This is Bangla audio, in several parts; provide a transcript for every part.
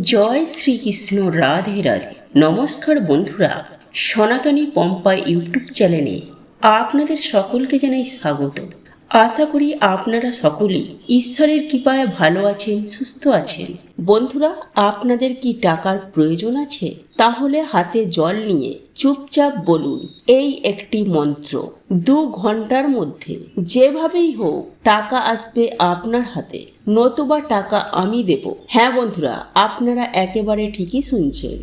জয় শ্রীকৃষ্ণ রাধে রাধে। নমস্কার বন্ধুরা, সনাতনী পম্পা ইউটিউব চ্যানেলে আপনাদের সকলকে জানাই স্বাগত। আশা করি আপনারা সকলেই ঈশ্বরের কৃপায় ভালো আছেন, সুস্থ আছেন। বন্ধুরা, আপনাদের কি টাকার প্রয়োজন আছে? তাহলে হাতে জল নিয়ে চুপচাপ বলুন, এই একটি মন্ত্র। দু ঘণ্টার মধ্যে, যেভাবেই হোক, টাকা আসবে আপনার হাতে, নতুবা টাকা আমি দেব। হ্যাঁ বন্ধুরা, আপনারা একেবারে ঠিকই শুনছেন।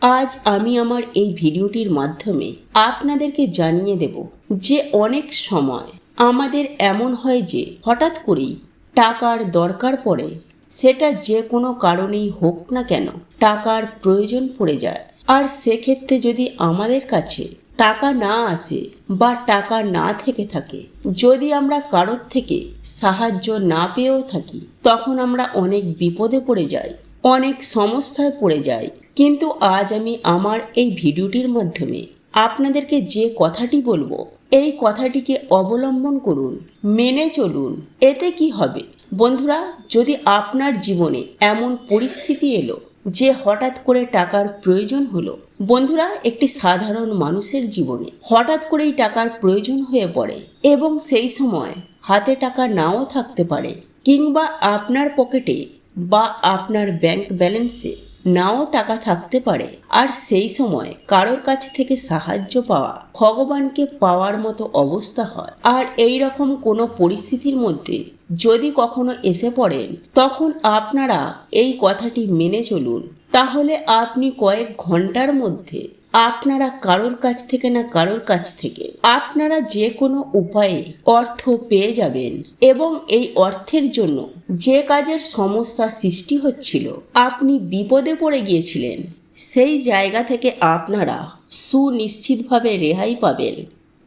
আজ আমি আমার এই ভিডিওটির মাধ্যমে আপনাদেরকে জানিয়ে দেব যে অনেক সময় আমাদের এমন হয় যে, হঠাৎ করেই টাকার দরকার পড়ে, সেটা যে কোনো কারণেই হোক না কেন, টাকার প্রয়োজন পড়ে যায়। আর সেক্ষেত্রে যদি আমাদের কাছে টাকা না আসে বা টাকা না থেকে থাকে, যদি আমরা কারোর থেকে সাহায্য না পেয়েও থাকি, তখন আমরা অনেক বিপদে পড়ে যাই, অনেক সমস্যায় পড়ে যাই। কিন্তু আজ আমি আমার এই ভিডিওটির মাধ্যমে আপনাদেরকে যে কথাটি বলব, এই কথাটিকে অবলম্বন করুন, মেনে চলুন। এতে কি হবে? বন্ধুরা, যদি আপনার জীবনে এমন পরিস্থিতি এলো যে হঠাৎ করে টাকার প্রয়োজন হলো। বন্ধুরা, একটি সাধারণ মানুষের জীবনে হঠাৎ করেই টাকার প্রয়োজন হয়ে পড়ে এবং সেই সময় হাতে টাকা নাও থাকতে পারে কিংবা আপনার পকেটে বা আপনার ব্যাংক ব্যালেন্সে নাও টাকা থাকতে পারে। আর সেই সময় কারোর কাছ থেকে সাহায্য পাওয়া ভগবানকে পাওয়ার মতো অবস্থা হয়। আর এই রকম কোনো পরিস্থিতির মধ্যে যদি কখনো এসে পড়েন, তখন আপনারা এই কথাটি মেনে চলুন। তাহলে আপনি কয়েক ঘণ্টার মধ্যে আপনারা কারোর কাছ থেকে না কারোর কাছ থেকে, আপনারা যে কোনো উপায়ে অর্থ পেয়ে যাবেন এবং এই অর্থের জন্য যে কাজের সমস্যা সৃষ্টি হচ্ছিল, আপনি বিপদে পড়ে গিয়েছিলেন। সেই জায়গা থেকে আপনারা সুনিশ্চিতভাবে রেহাই পাবেন।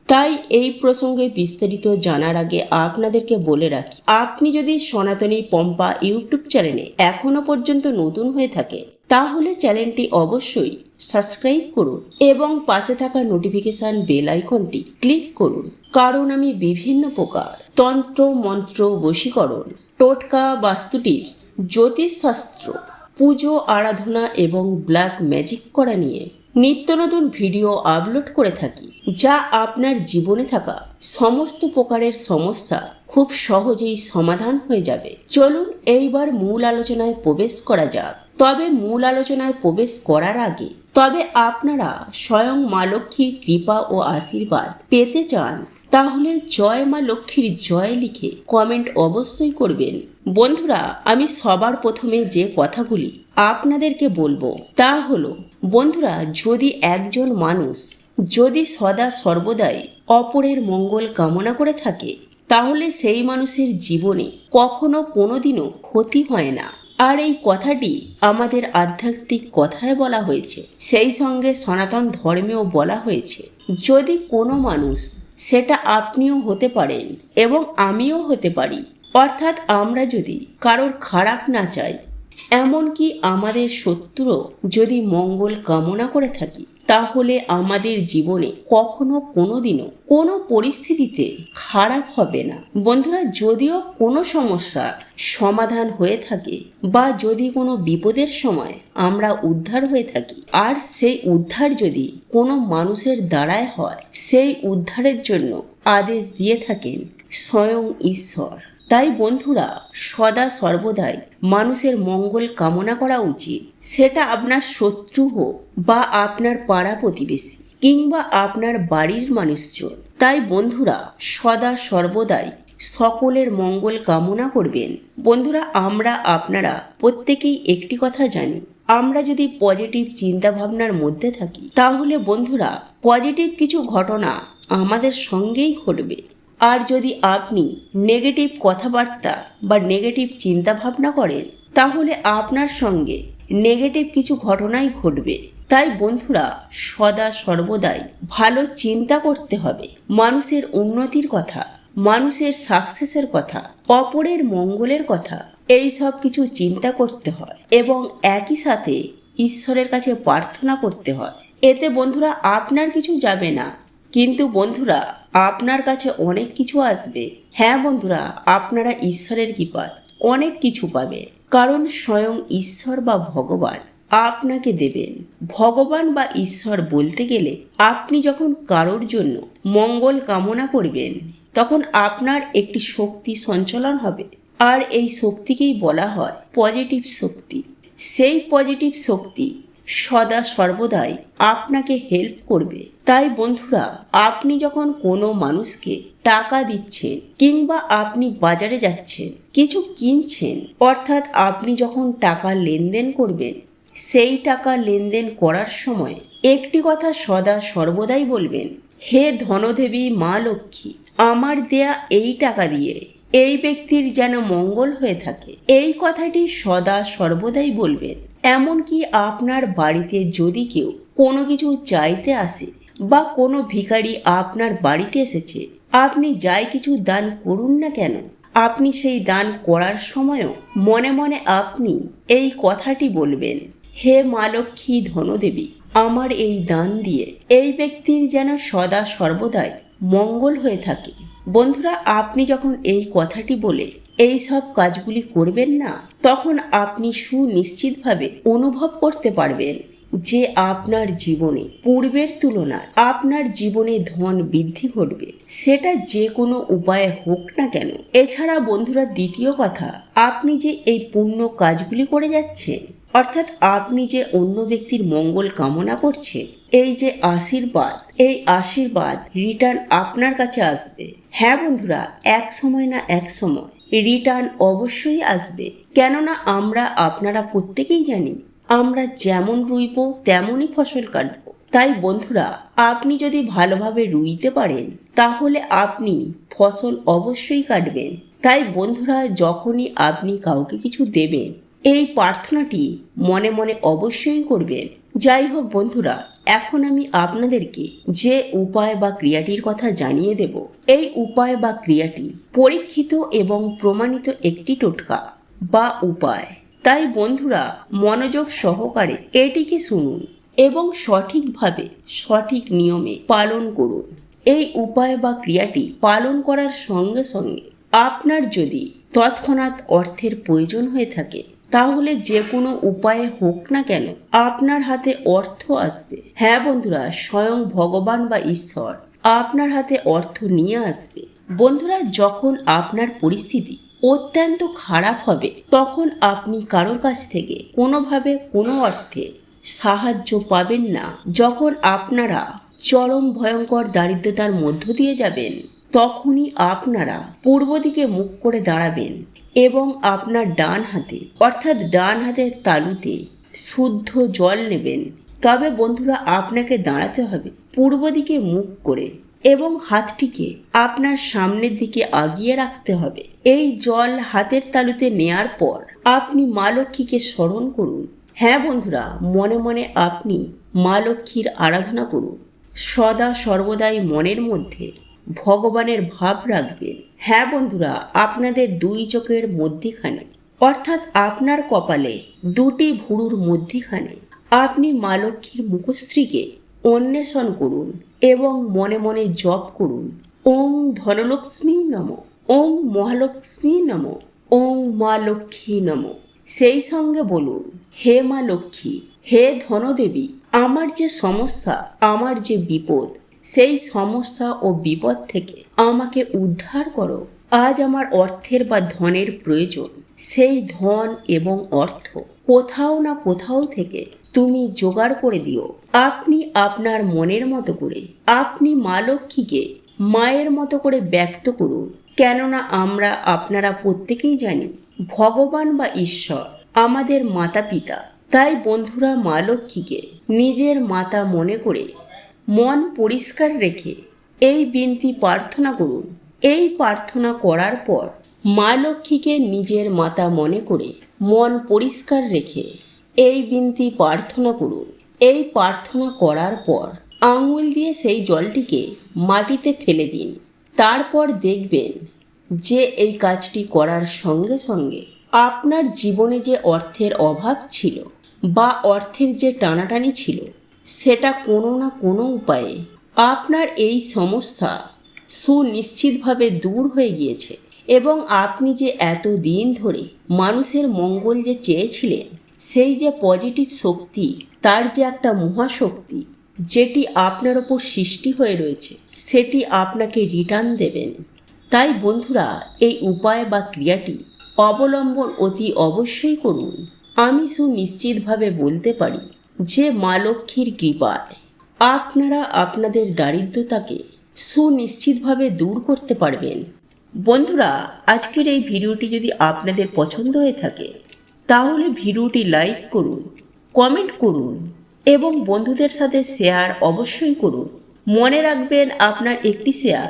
তাই এই প্রসঙ্গে বিস্তারিত জানার আগে আপনাদেরকে বলে রাখি, আপনি যদি সনাতনী পম্পা ইউটিউব চ্যানেলে এখনও পর্যন্ত নতুন হয়ে থাকে, তাহলে চ্যানেলটি অবশ্যই সাবস্ক্রাইব করুন এবং পাশে থাকা নোটিফিকেশান বেল আইকনটি ক্লিক করুন। কারণ আমি বিভিন্ন প্রকার তন্ত্র, মন্ত্র, বশীকরণ, টোটকা, বাস্তু টিপস জ্যোতিষশাস্ত্র, পুজো, আরাধনা এবং ব্ল্যাক ম্যাজিক করা নিয়ে নিত্য নতুন ভিডিও আপলোড করে থাকি, যা আপনার জীবনে থাকা সমস্ত প্রকারের সমস্যা খুব সহজেই সমাধান হয়ে যাবে। চলুন এইবার মূল আলোচনায় প্রবেশ করা যাক। তবে মূল আলোচনায় প্রবেশ করার আগে, তবে আপনারা স্বয়ং মা লক্ষ্মীর কৃপা ও আশীর্বাদ পেতে চান তাহলে জয় মা লক্ষ্মীর জয় লিখে কমেন্ট অবশ্যই করবেন। বন্ধুরা, আমি সবার প্রথমে যে কথাগুলি আপনাদেরকে বলব, তা হলো, বন্ধুরা, যদি একজন মানুষ যদি সদা সর্বদাই অপরের মঙ্গল কামনা করে থাকে, তাহলে সেই মানুষের জীবনে কখনো কোনোদিনও ক্ষতি হয় না। আর এই কথাটি আমাদের আধ্যাত্মিক কথায় বলা হয়েছে। সেই সঙ্গে সনাতন ধর্মেও বলা হয়েছে, যদি কোনো মানুষ সেটা আপনিও হতে পারেন এবং আমিও হতে পারি। অর্থাৎ আমরা যদি কারোর খারাপ না চাই, এমনকি আমাদের শত্রু যদি মঙ্গল কামনা করে থাকি। তাহলে আমাদের জীবনে কখনো কোনোদিনও কোনো পরিস্থিতিতে খারাপ হবে না। বন্ধুরা, যদিও কোনো সমস্যা সমাধান হয়ে থাকে বা যদি কোনো বিপদের সময় আমরা উদ্ধার হয়ে থাকি, আর সেই উদ্ধার যদি কোনো মানুষের দ্বারায় হয়, সেই উদ্ধারের জন্য আদেশ দিয়ে থাকেন স্বয়ং ঈশ্বর। তাই বন্ধুরা, সদা সর্বদাই মানুষের মঙ্গল কামনা করা উচিত। সেটা আপনার শত্রু হোক বা আপনার পাড়া প্রতিবেশী কিংবা আপনার বাড়ির মানুষজন। তাই বন্ধুরা, সদা সর্বদাই সকলের মঙ্গল কামনা করবেন। বন্ধুরা, আমরা আপনারা প্রত্যেকেই একটি কথা জানি, আমরা যদি পজিটিভ চিন্তা ভাবনার মধ্যে থাকি, তাহলে বন্ধুরা, পজিটিভ কিছু ঘটনা আমাদের সঙ্গেই ঘটবে। আর যদি আপনি নেগেটিভ কথাবার্তা বা নেগেটিভ চিন্তা ভাবনা করেন, তাহলে আপনার সঙ্গে নেগেটিভ কিছু ঘটনাই ঘটবে। তাই বন্ধুরা, সদা সর্বদাই ভালো চিন্তা করতে হবে। মানুষের উন্নতির কথা, মানুষের সাকসেসের কথা, অপরের মঙ্গলের কথা, এই সব কিছু চিন্তা করতে হয় এবং একই সাথে ঈশ্বরের কাছে প্রার্থনা করতে হয়। এতে বন্ধুরা, আপনার কিছু যাবে না। কিন্তু বন্ধুরা, আপনার কাছে অনেক কিছু আসবে। হ্যাঁ বন্ধুরা, আপনারা ঈশ্বরের কৃপায় অনেক কিছু পাবে কারণ স্বয়ং ঈশ্বর বা ভগবান আপনাকে দেবেন। ভগবান বা ঈশ্বর বলতে গেলে আপনি যখন কারোর জন্য মঙ্গল কামনা করবেন, তখন আপনার একটি শক্তি সঞ্চালন হবে। আর এই শক্তিকেই বলা হয় পজিটিভ শক্তি। সেই পজিটিভ শক্তি সদা সর্বদাই আপনাকে হেল্প করবে। তাই বন্ধুরা, আপনি যখন কোনো মানুষকে টাকা দিচ্ছেন কিংবা আপনি বাজারে যাচ্ছেন, কিছু কিনছেন, অর্থাৎ আপনি যখন টাকা লেনদেন করবেন, সেই টাকা লেনদেন করার সময় একটি কথা সদা সর্বদাই বলবেন, হে ধনদেবী মা লক্ষ্মী, আমার দেয়া এই টাকা দিয়ে এই ব্যক্তির যেন মঙ্গল হয়ে থাকে। এই কথাটি সদা সর্বদাই বলবেন। এমনকি আপনার বাড়িতে যদি কেউ কোনো কিছু চাইতে আসে বা কোনো ভিখারি আপনার বাড়িতে এসেছে, আপনি যাই কিছু দান করুন না কেন, আপনি সেই দান করার সময়ও মনে মনে আপনি এই কথাটি বলবেন, হে মা লক্ষ্মী ধনদেবী, আমার এই দান দিয়ে এই ব্যক্তির যেন সদা সর্বদাই মঙ্গল হয়ে থাকে। বন্ধুরা, আপনি যখন এই কথাটি বলে এই সব কাজগুলি করবেন না, তখন আপনি সুনিশ্চিতভাবে অনুভব করতে পারবেন যে আপনার জীবনে পূর্বের তুলনায় আপনার জীবনে ধন বৃদ্ধি ঘটবে। সেটা যে কোনো উপায়ে হোক না কেন। এছাড়া বন্ধুরা, দ্বিতীয় কথা, আপনি যে এই পুণ্য কাজগুলি করে যাচ্ছেন অর্থাৎ আপনি যে অন্য ব্যক্তির মঙ্গল কামনা করছেন এই যে আশীর্বাদ, এই আশীর্বাদ রিটার্ন আপনার কাছে আসবে। হ্যাঁ বন্ধুরা, এক সময় না এক সময় রিটার্ন অবশ্যই আসবে। কেননা আমরা আপনারা প্রত্যেকেই জানি, আমরা যেমন রুইব, তেমনই ফসল কাটব। তাই বন্ধুরা, আপনি যদি ভালোভাবে রুইতে পারেন, তাহলে আপনি ফসল অবশ্যই কাটবেন। তাই বন্ধুরা, যখনই আপনি কাউকে কিছু দেবেন এই প্রার্থনাটি মনে মনে অবশ্যই করবেন। যাই হোক বন্ধুরা, এখন আমি আপনাদেরকে যে উপায় বা ক্রিয়াটির কথা জানিয়ে দেব। এই উপায় বা ক্রিয়াটি পরীক্ষিত এবং প্রমাণিত একটি টোটকা বা উপায়। তাই বন্ধুরা, মনোযোগ সহকারে এটিকে শুনুন এবং সঠিকভাবে সঠিক নিয়মে পালন করুন। এই উপায় বা ক্রিয়াটি পালন করার সঙ্গে সঙ্গে আপনার যদি তৎক্ষণাৎ অর্থের প্রয়োজন হয়ে থাকে তাহলে যে কোনো উপায়ে হোক না কেন আপনার হাতে অর্থ আসবে। হ্যাঁ বন্ধুরা, স্বয়ং ভগবান বা ঈশ্বর আপনার হাতে অর্থ নিয়ে আসবে। বন্ধুরা, যখন আপনার পরিস্থিতি অত্যন্ত খারাপ হবে, তখন আপনি কারোর কাছ থেকে কোনোভাবে কোনো অর্থে সাহায্য পাবেন না। যখন আপনারা চরম ভয়ঙ্কর দারিদ্রতার মধ্য দিয়ে যাবেন, তখনই আপনারা পূর্ব দিকে মুখ করে দাঁড়াবেন। এবং আপনার ডান হাতে, অর্থাৎ ডান হাতের তালুতে শুদ্ধ জল নেবেন। তবে বন্ধুরা, আপনাকে দাঁড়াতে হবে পূর্ব দিকে মুখ করে এবং হাতটিকে আপনার সামনের দিকে আগিয়ে রাখতে হবে। এই জল হাতের তালুতে নেয়ার পর আপনি মা লক্ষ্মীকে স্মরণ করুন। হ্যাঁ বন্ধুরা, মনে মনে আপনি মা লক্ষ্মীর আরাধনা করুন। সদা সর্বদাই মনের মধ্যে ভগবানের ভাব রাখবেন হ্যাঁ বন্ধুরা, আপনাদের দুই চোখের মধ্যিখানে, অর্থাৎ আপনার কপালে দুটি ভুরুর মধ্যিখানে, আপনি মা লক্ষ্মীর মুখশ্রীকে অন্বেষণ করুন এবং মনে মনে জপ করুন। ওম ধনলক্ষ্মী নম, ওম মহালক্ষ্মী নম, ওম মা লক্ষ্মী নম। সেই সঙ্গে বলুন, হে মা লক্ষ্মী, হে ধনদেবী, আমার যে সমস্যা, আমার যে বিপদ সেই সমস্যা ও বিপদ থেকে আমাকে উদ্ধার করো। আজ আমার অর্থের বা ধনের প্রয়োজন। সেই ধন এবং অর্থ কোথাও না কোথাও থেকে তুমি জোগাড় করে দিও। আপনি আপনার মনের মতো করে, আপনি মা লক্ষ্মীকে মায়ের মতো করে ব্যক্ত করুন। কেননা আমরা আপনারা প্রত্যেকেই জানি, ভগবান বা ঈশ্বর আমাদের মাতা পিতা তাই বন্ধুরা, মা লক্ষ্মীকে নিজের মাতা মনে করে মন পরিষ্কার রেখে এই বিনতি প্রার্থনা করুন। এই প্রার্থনা করার পর মা লক্ষ্মীকে নিজের মাতা মনে করে মন পরিষ্কার রেখে এই বিনতি প্রার্থনা করুন। এই প্রার্থনা করার পর আঙুল দিয়ে সেই জলটিকে মাটিতে ফেলে দিন। তারপর দেখবেন যে এই কাজটি করার সঙ্গে সঙ্গে আপনার জীবনে যে অর্থের অভাব ছিল বা অর্থের যে টানাটানি ছিল সেটা কোনো না কোনো উপায়ে আপনার এই সমস্যা সুনিশ্চিতভাবে দূর হয়ে গিয়েছে এবং আপনি যে এত দিন ধরে মানুষের মঙ্গল যে চেয়েছিলেন, সেই যে পজিটিভ শক্তি, তার যে একটা মহাশক্তি, যেটি আপনার ওপর সৃষ্টি হয়ে রয়েছে, সেটি আপনাকে রিটার্ন দেবেন। তাই বন্ধুরা, এই উপায় বা ক্রিয়াটি অবলম্বন অতি অবশ্যই করুন। আমি সুনিশ্চিতভাবে বলতে পারি যে মা লক্ষ্মীর কৃপায় আপনারা আপনাদের দারিদ্রতাকে সুনিশ্চিতভাবে দূর করতে পারবেন। বন্ধুরা, আজকের এই ভিডিওটি যদি আপনাদের পছন্দ হয়ে থাকে, তাহলে ভিডিওটি লাইক করুন, কমেন্ট করুন এবং বন্ধুদের সাথে শেয়ার অবশ্যই করুন। মনে রাখবেন, আপনার একটি শেয়ার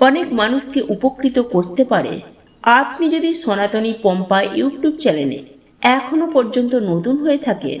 অনেক মানুষকে উপকৃত করতে পারে। আপনি যদি সনাতনী পম্পা ইউটিউব চ্যানেলে এখনও পর্যন্ত নতুন হয়ে থাকেন